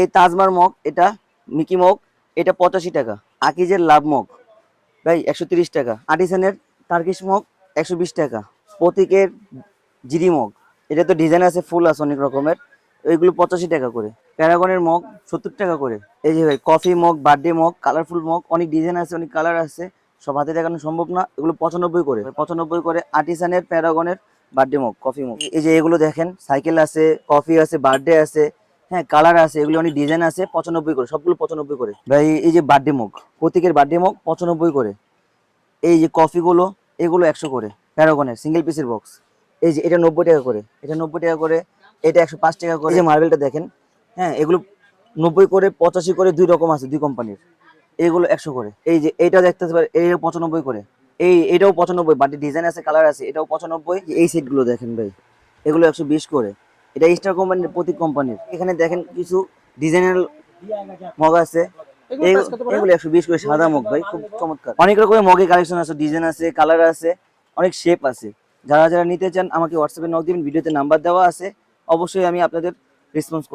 এই তাজমার মগ, এটা মিকি মগ, এটা পঁচাশি টাকা। আকিজের লাভ মগ, ভাই, একশো টাকা। আর্টিসানের টার্কিশ মগ, একশো বিশ টাকা। প্রতীকের জিরি মগ, এটা তো ডিজাইন আছে, ফুল আছে অনেক রকমের। ওইগুলো পঁচাশি টাকা করে। প্যারাগনের মগ, সত্তর টাকা করে। এই যে ভাই, coffee mug, birthday mug, colourful mug, অনেক ডিজাইন আছে, অনেক কালার আছে। সব হাতে দেখানো সম্ভব না, এগুলো পঁচানব্বই করে। পঁচানব্বই করে আর্টিসানের প্যারাগনের বার্থডে মগ, কফি মগ। এই যে এগুলো দেখেন, সাইকেল আছে, কফি আছে, বার্থডে আছে। হ্যাঁ কালার আছে, এগুলো অনেক ডিজাইন আছে, পঁচানব্বই করে, সবগুলো পঁচানব্বই করে। ভাই, এই যে বার্থডে মুখ প্রতীকের বার্থডে মুখ পঁচানব্বই করে। এই যে কফিগুলো এগুলো একশো করে প্যারাগনের সিঙ্গেল পিসের বক্স এই যে, এটা নব্বই টাকা করে, এটা নব্বই টাকা করে, এটা একশো পাঁচ টাকা করে। যে মার্বেলটা দেখেন হ্যাঁ এগুলো নব্বই করে, পঁচাশি করে, দুই রকম আছে, দুই কোম্পানির এইগুলো একশো করে। এই যে, এইটা দেখতে পারে এই পঁচানব্বই করে। এই, এটাও পঁচানব্বই বাটি ডিজাইন আছে কালার আছে, এটাও পঁচানব্বই। এই সেটগুলো দেখেন ভাই, এগুলো একশো বিশ করে। এটা স্টার কোম্পানির প্রতীক কোম্পানির এখানে দেখেন কিছু ডিজাইনার মগ আছে? এগুলো একশো বিশ করে সাদা মগ ভাই খুব চমৎকার। অনেক রকমের মগের কালেকশন আছে ডিজাইন আছে কালার আছে অনেক শেপ আছে। যারা যারা নিতে চান আমাকে হোয়াটসঅ্যাপে নক দিবেন ভিডিওতে নাম্বার দেওয়া আছে। অবশ্যই আমি আপনাদের রেসপন্স করব।